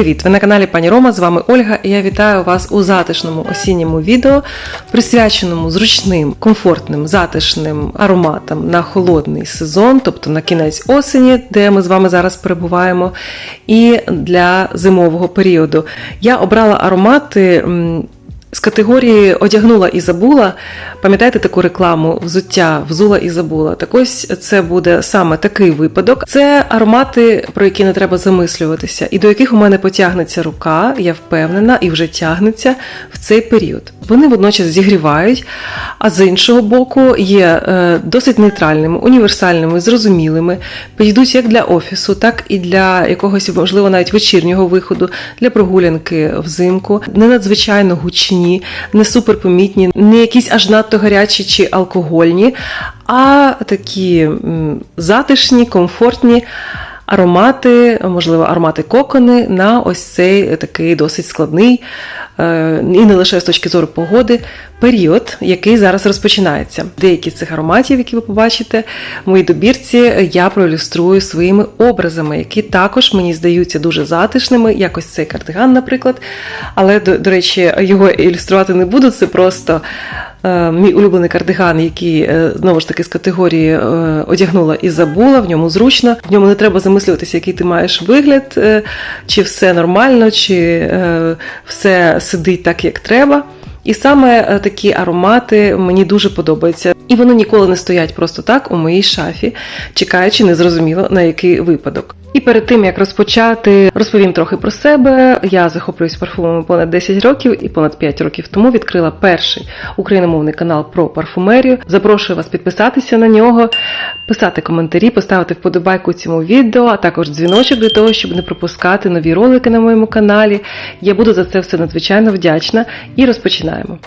Привіт! Ви на каналі Пані Рома. З вами Ольга, і я вітаю вас у затишному осінньому відео, присвяченому зручним, комфортним, затишним ароматам на холодний сезон, тобто на кінець осені, де ми з вами зараз перебуваємо, і для зимового періоду. Я обрала аромати. З категорії одягнула і забула. Пам'ятаєте таку рекламу взуття, взула і забула. Так ось це буде саме такий випадок. Це аромати, про які не треба замислюватися, і до яких у мене потягнеться рука, я впевнена, і вже тягнеться в цей період. Вони водночас зігрівають, а з іншого боку є е, досить нейтральними, універсальними, зрозумілими. Підійдуть як для офісу, так і для якогось, можливо, навіть вечірнього виходу, для прогулянки взимку. Не надзвичайно гучні, не суперпомітні, не якісь аж надто гарячі чи алкогольні, а такі затишні, комфортні. Аромати, можливо, аромати кокони на ось цей такий досить складний, е, і не лише з точки зору погоди, період, який зараз розпочинається. Деякі з цих ароматів, які ви побачите в моїй добірці, я проілюструю своїми образами, які також мені здаються дуже затишними, як ось цей кардиган, наприклад. Але, до, до речі, його ілюструвати не буду, це просто. Е, Мій улюблений кардиган, який е, знову ж таки з категорії е, одягнула і забула, в ньому зручно. В ньому не треба замислюватися, який ти маєш вигляд, чи все нормально, чи все сидить так, як треба. І саме такі аромати мені дуже подобаються. І вони ніколи не стоять просто так у моїй шафі, чекаючи незрозуміло на який випадок. І перед тим як розпочати, розповім трохи про себе. Я захоплююсь парфумами понад 10 років і понад 5 років тому відкрила перший україномовний канал про парфумерію. Запрошую вас підписатися на нього, писати коментарі, поставити вподобайку цьому відео, а також дзвіночок для того, щоб не пропускати нові ролики на моєму каналі. Я буду за це все надзвичайно вдячна. І розпочинаємо.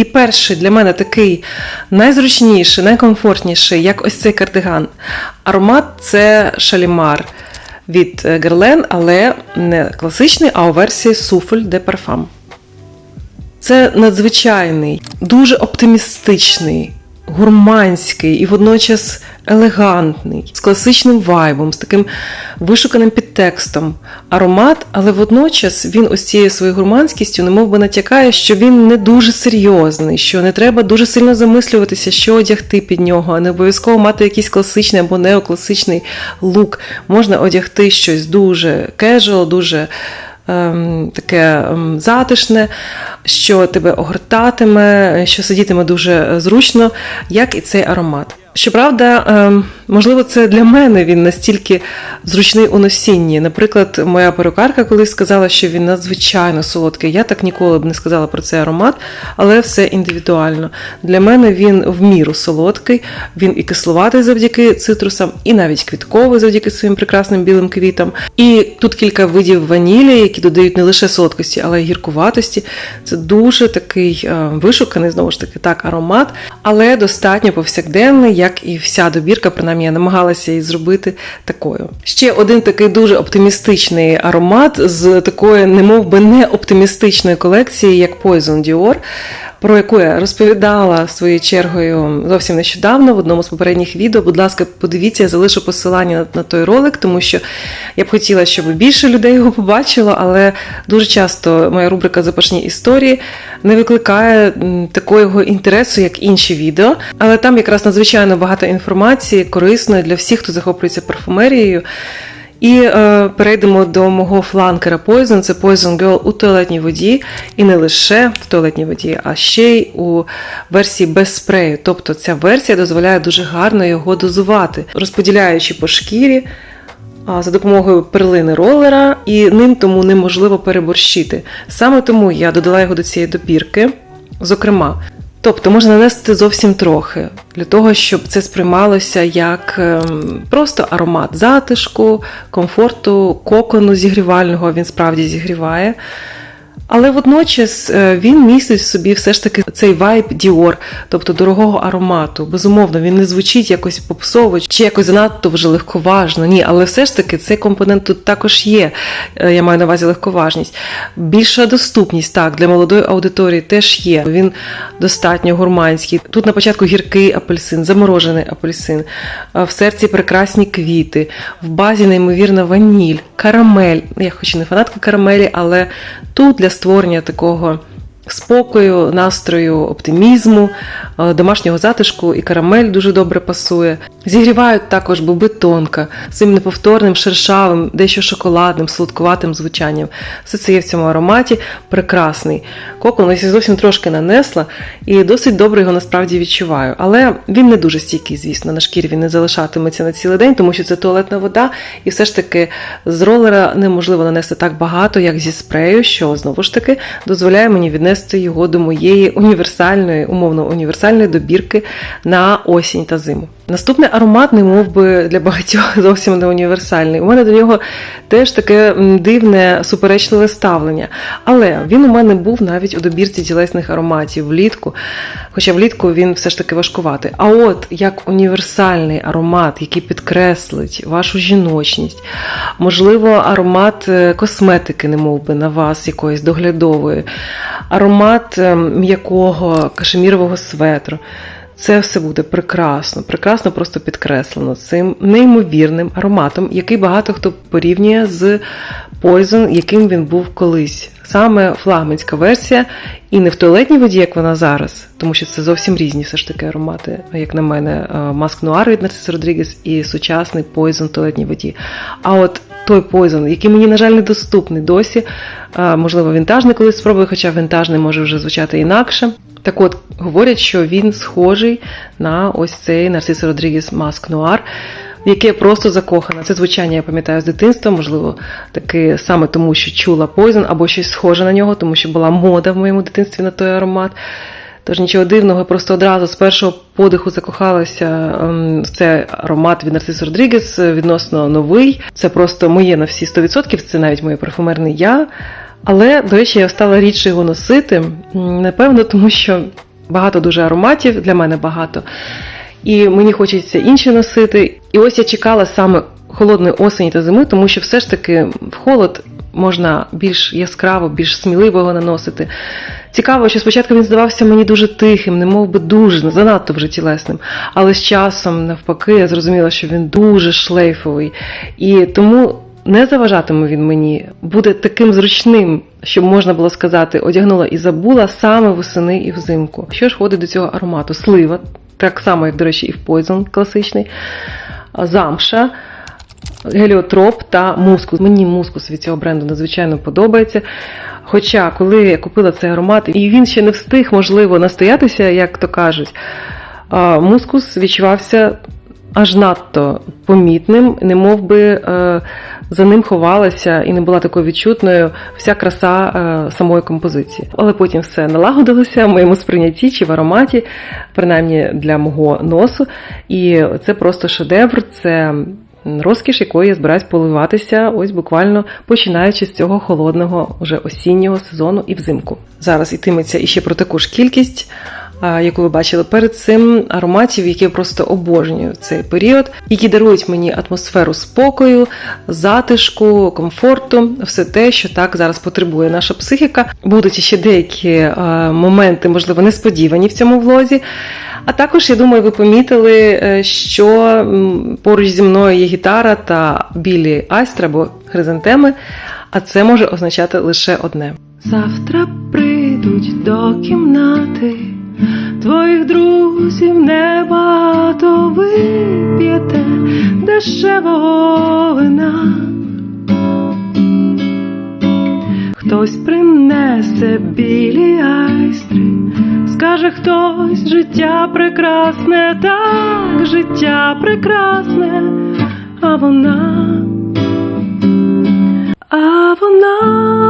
І перший для мене такий найзручніший, найкомфортніший, як ось цей кардиган. Аромат це шалімар від Guerlain, але не класичний, а у версії Souffle de Parfum. Це надзвичайний, дуже оптимістичний, гурманський і водночас елегантний, з класичним вайбом, з таким вишуканим підтекстом аромат, але водночас він ось цією своєю гурманськістю немов би натякає, що він не дуже серйозний, що не треба дуже сильно замислюватися, що одягти під нього, а не обов'язково мати якийсь класичний або неокласичний лук. Можна одягти щось дуже casual, дуже ем, таке ем, затишне, що тебе огортатиме, що сидітиме дуже зручно, як і цей аромат. Щоправда, ем, можливо, це для мене він настільки зручний у носінні. Наприклад, моя перукарка колись сказала, що він надзвичайно солодкий. Я так ніколи б не сказала про цей аромат, але все індивідуально. Для мене він в міру солодкий, він і кисловатий завдяки цитрусам, і навіть квітковий завдяки своїм прекрасним білим квітам. І тут кілька видів ванілі, які додають не лише солодкості, але й гіркуватості. Це дуже такий е, вишуканий, знову ж таки, так, аромат, але достатньо повсякденний, як і вся добірка, принаймні я намагалася її зробити такою. Ще один такий дуже оптимістичний аромат з такої, немов би не оптимістичної колекції, як Poison Dior. Про яку я розповідала своєю чергою зовсім нещодавно в одному з попередніх відео. Будь ласка, подивіться, я залишу посилання на, той ролик, тому що я б хотіла, щоб більше людей його побачило, але дуже часто моя рубрика Запашні історії не викликає такого інтересу, як інші відео. Але там якраз надзвичайно багато інформації, корисної для всіх, хто захоплюється парфумерією. І е, перейдемо до мого фланкера Poison. Це Poison Girl у туалетній воді, і не лише в туалетній воді, а ще й у версії без спрею. Тобто ця версія дозволяє дуже гарно його дозувати, розподіляючи по шкірі. За допомогою перлини ролера, і ним тому неможливо переборщити. Саме тому я додала його до цієї добірки. Зокрема, Тобто можна нанести зовсім трохи для того, щоб це сприймалося як ем, просто аромат затишку, комфорту, кокону зігрівального, він справді зігріває. Але водночас е, він містить в собі все ж таки цей вайб Діор, тобто дорогого аромату. Безумовно, він не звучить якось попсово чи якось занадто вже легковажно. Ні, але все ж таки цей компонент тут також є. Е, Я маю на увазі легковажність. Більша доступність так для молодої аудиторії теж є. Він достатньо гурманський. Тут на початку гіркий апельсин, заморожений апельсин, в серці прекрасні квіти, в базі неймовірна ваніль, карамель. Я хоч і не фанатка карамелі, але тут для створення такого. Спокою, настрою, оптимізму, е, домашнього затишку і карамель дуже добре пасує. Зігрівають також боби тонка, своїм неповторним, шершавим, дещо шоколадним, солодкуватим звучанням. Все це є в цьому ароматі прекрасний. Кокон я зовсім трошки нанесла і досить добре його насправді відчуваю. Але він не дуже стійкий, звісно, на шкірі він не залишатиметься на цілий день, тому що це туалетна вода, і все ж таки з ролера неможливо нанести так багато, як зі спрею, що знову ж таки дозволяє мені віднести його до моєї універсальної, умовно універсальної добірки на осінь та зиму. Наступний аромат, не мов би для багатьох зовсім не універсальний. У мене до нього теж таке дивне суперечливе ставлення. Але він у мене був навіть у добірці тілесних ароматів влітку. Хоча влітку він все ж таки важкуватий. А от як універсальний аромат, який підкреслить вашу жіночність, можливо, аромат е, косметики, не мов би, на вас якоїсь доглядової, аромат е, м'якого кашемірового светру. Це все буде прекрасно, прекрасно просто підкреслено цим неймовірним ароматом, який багато хто порівнює з Poison, яким він був колись. Саме флагманська версія, і не в туалетній воді, як вона зараз, тому що це зовсім різні все ж таки аромати, як на мене, Маск Нуар від Нарциса Родрігес і сучасний Poison в туалетній воді. А от той Poison, який мені, на жаль, недоступний досі, можливо, вінтажний колись спробую, хоча вінтажний може вже звучати інакше. Так от, говорять, що він схожий на ось цей Нарцис Родрігес Маск Нуар, в яке я просто закохана. Це звучання я пам'ятаю з дитинства, можливо, таки саме тому, що чула Poison, або щось схоже на нього, тому що була мода в моєму дитинстві на той аромат. Тож нічого дивного, просто одразу з першого подиху закохалася ем, в цей аромат від Нарцису Родрігес, відносно новий. Це просто моє на всі 100%, це навіть моє парфумерне я. Але, до речі, я стала рідше його носити. Напевно, тому що багато дуже ароматів, для мене багато. І мені хочеться інші носити. І ось я чекала саме холодної осені та зими, тому що все ж таки в холод можна більш яскраво, більш сміливо його наносити. Цікаво, що спочатку він здавався мені дуже тихим, не мов би дуже, занадто вже тілесним. Але з часом, навпаки, я зрозуміла, що він дуже шлейфовий. І тому не заважатиме він мені, буде таким зручним, щоб можна було сказати, одягнула і забула саме восени і взимку. Що ж входить до цього аромату? Слива, так само, як, до речі, і в Poison класичний, замша, геліотроп та мускус. Мені мускус від цього бренду надзвичайно подобається. Хоча, коли я купила цей аромат, і він ще не встиг, можливо, настоятися, як то кажуть, мускус відчувався аж надто помітним, не мов би е, за ним ховалася і не була такою відчутною вся краса е, самої композиції. Але потім все налагодилося в моєму сприйнятті чи в ароматі, принаймні для мого носу. І це просто шедевр. Це розкіш, якою я збираюсь поливатися, ось буквально починаючи з цього холодного вже осіннього сезону і взимку. Зараз йтиметься іще про таку ж кількість. Яку ви бачили перед цим ароматів, які я просто обожнюю в цей період, які дарують мені атмосферу спокою, затишку, комфорту, все те, що так зараз потребує наша психіка. Будуть ще деякі е, моменти, можливо, несподівані в цьому влозі. А також, я думаю, ви помітили, е, що поруч зі мною є гітара та білі айстри або хризантеми, а це може означати лише одне. Завтра прийдуть до кімнати, твоїх друзів небагато вип'єте дешевого вина. Хтось принесе білі айстри, скаже хтось, життя прекрасне, так, життя прекрасне, а вона, а вона,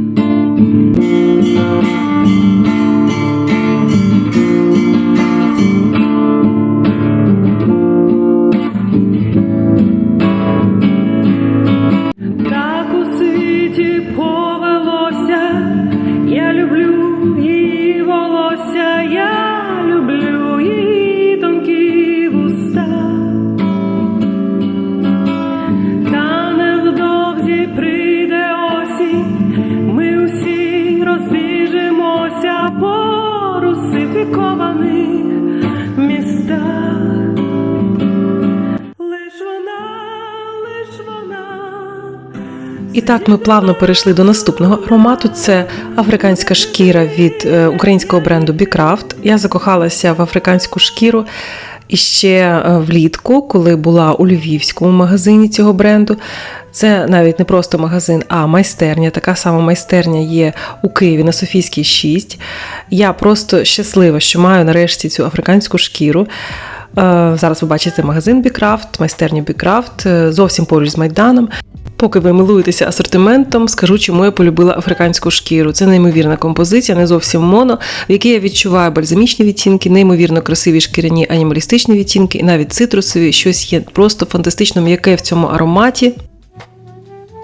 Ми усі розбіжимося по русифікованих містах. Лиш вона, лиш вона. І так ми плавно перейшли до наступного аромату. Це африканська шкіра від е, українського бренду Bicraft. Я закохалася в африканську шкіру іще ще влітку, коли була у львівському магазині цього бренду. Це навіть не просто магазин, а майстерня. Така сама майстерня є у Києві на Софійській 6. Я просто щаслива, що маю нарешті цю африканську шкіру. Е, Зараз ви бачите магазин Бікрафт, майстерню Bicraft, е, зовсім поруч з Майданом. Поки ви милуєтеся асортиментом, скажу, чому я полюбила африканську шкіру. Це неймовірна композиція, не зовсім моно, в якій я відчуваю бальзамічні відтінки, неймовірно красиві шкіряні анімалістичні відтінки, і навіть цитрусові, щось є просто фантастично м'яке в цьому ароматі.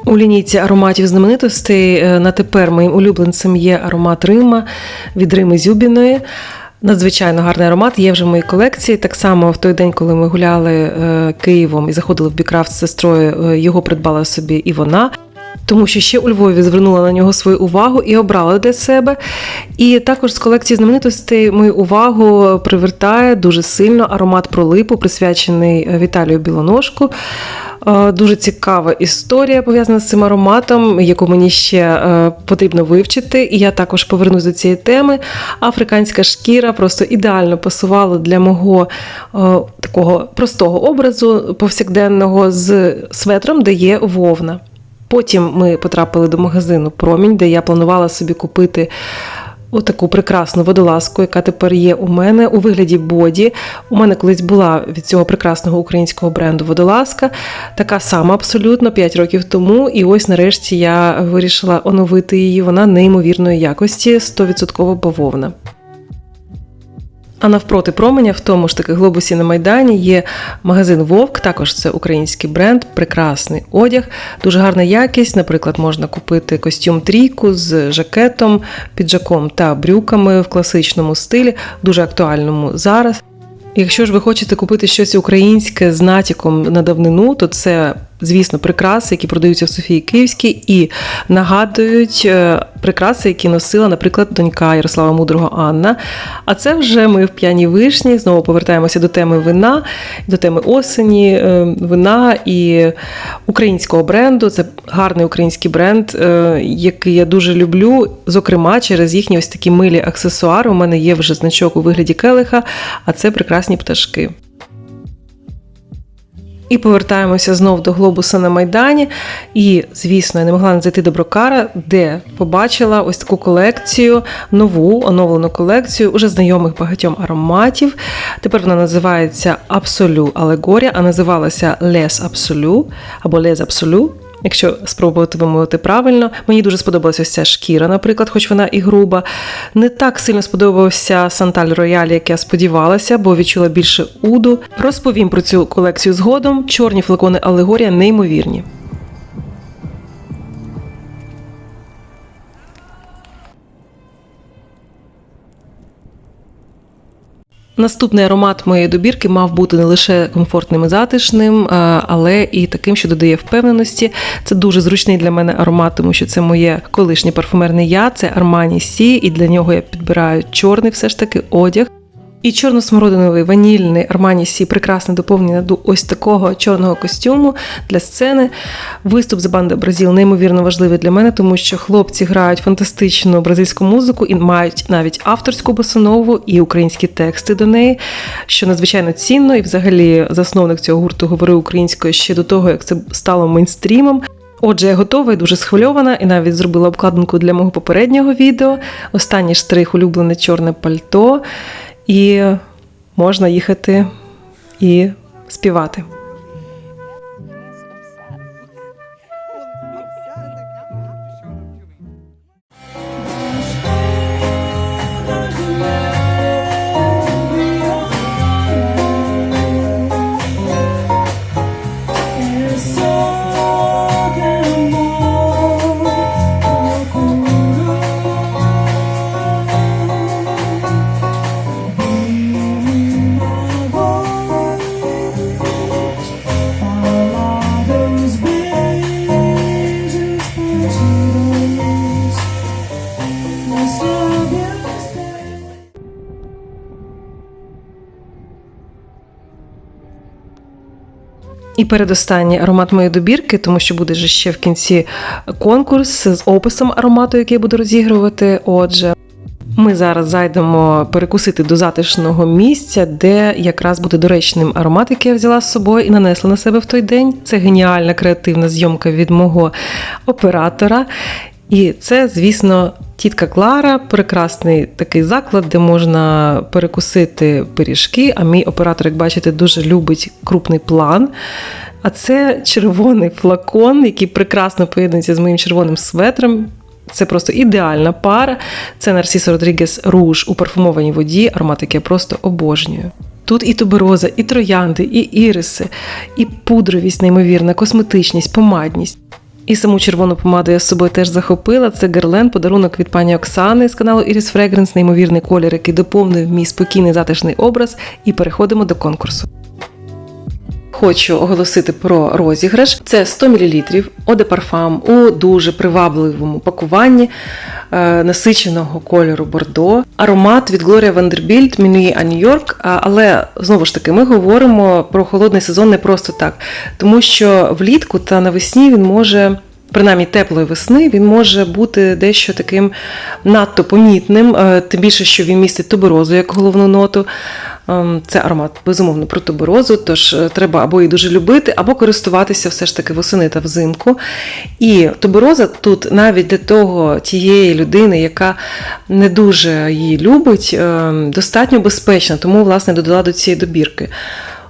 У лінійці ароматів знаменитостей е, на тепер моїм улюбленцем є аромат Рима від Рими Зюбіної. Надзвичайно гарний аромат є вже в моїй колекції. Так само в той день, коли ми гуляли е, Києвом і заходили в Бікрафт з сестрою, е, його придбала собі і вона. Тому що ще у Львові звернула на нього свою увагу і обрала для себе. І також з колекції знаменитостей мою увагу привертає дуже сильно аромат про липу, присвячений е, Віталію Білоножку. Е, Дуже цікава історія пов'язана з цим ароматом, яку мені ще е, потрібно вивчити. І я також повернусь до цієї теми. Африканська шкіра просто ідеально пасувала для мого е, такого простого образу повсякденного з светром, де є вовна. Потім ми потрапили до магазину Промінь, де я планувала собі купити отаку прекрасну водолазку, яка тепер є у мене у вигляді боді. У мене колись була від цього прекрасного українського бренду водолазка, така сама абсолютно 5 років тому. І ось нарешті я вирішила оновити її. Вона неймовірної якості, 100% бавовна. А навпроти променя, в тому ж таки глобусі на Майдані, є магазин Вовк, також це український бренд, прекрасний одяг, дуже гарна якість. Наприклад, можна купити костюм трійку з жакетом, піджаком та брюками в класичному стилі, дуже актуальному зараз. Якщо ж ви хочете купити щось українське з натяком на давнину, то це, звісно, прикраси, які продаються в Софії Київській, і нагадують е, прикраси, які носила, наприклад, донька Ярослава Мудрого Анна. А це вже ми в п'яній вишні. Знову повертаємося до теми вина, до теми осені, е, вина і українського бренду. Це гарний український бренд, е, який я дуже люблю. Зокрема, через їхні ось такі милі аксесуари. У мене є вже значок у вигляді келиха, а це прекрасні пташки. І повертаємося знов до глобуса на Майдані. І, звісно, я не могла не зайти до Брокара, де побачила ось таку колекцію, нову оновлену колекцію уже знайомих багатьом ароматів. Тепер вона називається Абсолю Алегорія, а називалася Лес Абсолю або Лес Absolu. Якщо спробувати вимовити правильно, мені дуже сподобалася ця шкіра, наприклад, хоч вона і груба. Не так сильно сподобався Санталь Рояль, як я сподівалася, бо відчула більше уду. Розповім про цю колекцію згодом. Чорні флакони Алегорія неймовірні. Наступний аромат моєї добірки мав бути не лише комфортним і затишним, але і таким, що додає впевненості. Це дуже зручний для мене аромат, тому що це моє колишнє парфумерне я, це Armani Сі, і для нього я підбираю чорний все ж таки одяг. І чорно-смородиновий ванільний Armani Сі прекрасне доповнення до ось такого чорного костюму для сцени. Виступ з банди Бразіл неймовірно важливий для мене, тому що хлопці грають фантастичну бразильську музику і мають навіть авторську босанову і українські тексти до неї, що надзвичайно цінно. І взагалі засновник цього гурту говорив українською ще до того, як це стало мейнстрімом. Отже, я готова і дуже схвильована, і навіть зробила обкладинку для мого попереднього відео. Останній штрих улюблене чорне пальто. І можна їхати і співати. І передостанній аромат моєї добірки, тому що буде же ще в кінці конкурс з описом аромату, який я буду розігрувати. Отже, ми зараз зайдемо перекусити до затишного місця, де якраз буде доречним аромат, який я взяла з собою і нанесла на себе в той день. Це геніальна креативна зйомка від мого оператора. І це, звісно, тітка Клара, прекрасний такий заклад, де можна перекусити пиріжки. А мій оператор, як бачите, дуже любить крупний план. А це червоний флакон, який прекрасно поєднується з моїм червоним светром. Це просто ідеальна пара. Це Нарсісо Родрігес Руж у парфумованій воді, аромат, який я просто обожнюю. Тут і тубероза, і троянди, і іриси, і пудровість, неймовірна, косметичність, помадність. І саму червону помаду я з собою теж захопила. Це Герлен, подарунок від пані Оксани з каналу Iris Fragrance, неймовірний колір, який доповнив мій спокійний затишний образ. І переходимо до конкурсу. Хочу оголосити про розіграш. Це 100 мл одепарфам у дуже привабливому пакуванні насиченого кольору бордо. Аромат від Vanderbilt Minuit à New York. Але знову ж таки, ми говоримо про холодний сезон не просто так, тому що влітку та навесні він може. Принаймні теплої весни він може бути дещо таким надто помітним, е, тим більше, що він містить туберозу як головну ноту. Ем, Це аромат безумовно про туберозу, тож е, треба або її дуже любити, або користуватися все ж таки восени та взимку. І тубероза тут навіть для того тієї людини, яка не дуже її любить, ем, достатньо безпечна, тому власне додала до цієї добірки.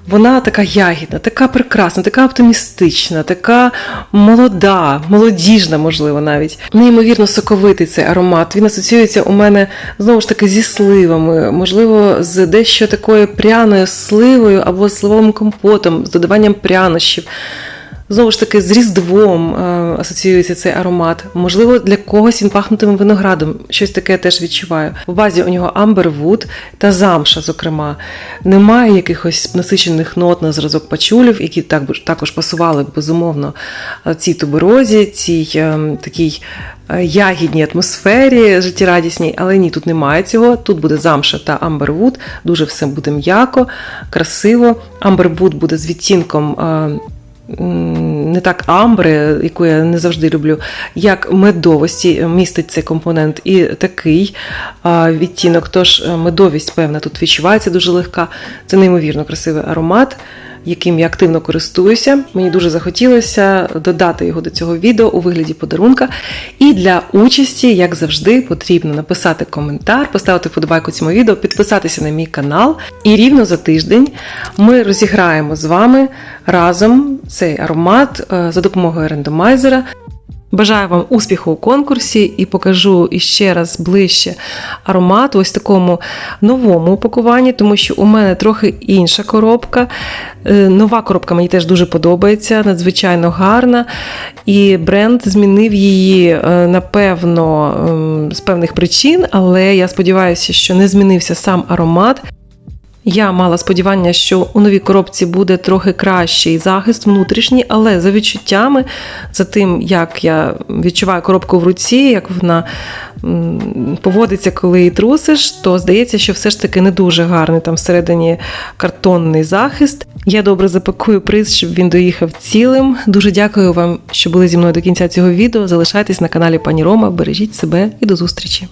Вона така ягідна, така прекрасна, така оптимістична, така молода, молодіжна, можливо, навіть. Неймовірно соковитий цей аромат. Він асоціюється у мене знову ж таки зі сливами, можливо, з дещо такою пряною сливою або сливовим компотом, з додаванням прянощів. Знову ж таки, з Різдвом е, асоціюється цей аромат. Можливо, для когось він пахнутиме виноградом. Щось таке я теж відчуваю. В базі у нього амбервуд та замша, зокрема. Немає якихось насичених нот на зразок пачулів, які так, також пасували безумовно е, цій туберозі, цій е, такій ягідній атмосфері життєрадісній, але ні, тут немає цього. Тут буде замша та амбервуд. Дуже все буде м'яко, красиво. Амбервуд буде з відтінком. Не так амбри, яку я не завжди люблю, як медовості містить цей компонент і такий відтінок. Тож е, медовість, певна, тут відчувається дуже легка. Це неймовірно красивий аромат. Яким я активно користуюся, мені дуже захотілося додати його до цього відео у вигляді подарунка. І для участі, як завжди, потрібно написати коментар, поставити вподобайку цьому відео, підписатися на мій канал. І рівно за тиждень ми розіграємо з вами разом цей аромат е, за допомогою рандомайзера. Бажаю вам успіху у конкурсі і покажу іще раз ближче аромат ось такому новому упакуванні, тому що у мене трохи інша коробка. Е, Нова коробка мені теж дуже подобається, надзвичайно гарна. І бренд змінив її, е, напевно, ем, з певних причин, але я сподіваюся, що не змінився сам аромат. Я мала сподівання, що у новій коробці буде трохи кращий захист внутрішній, але за відчуттями, за тим, як я відчуваю коробку в руці, як вона поводиться, коли її трусиш, то здається, що все ж таки не дуже гарний там всередині картонний захист. Я добре запакую приз, щоб він доїхав цілим. Дуже дякую вам, що були зі мною до кінця цього відео. Залишайтесь на каналі Пані Рома, бережіть себе і до зустрічі!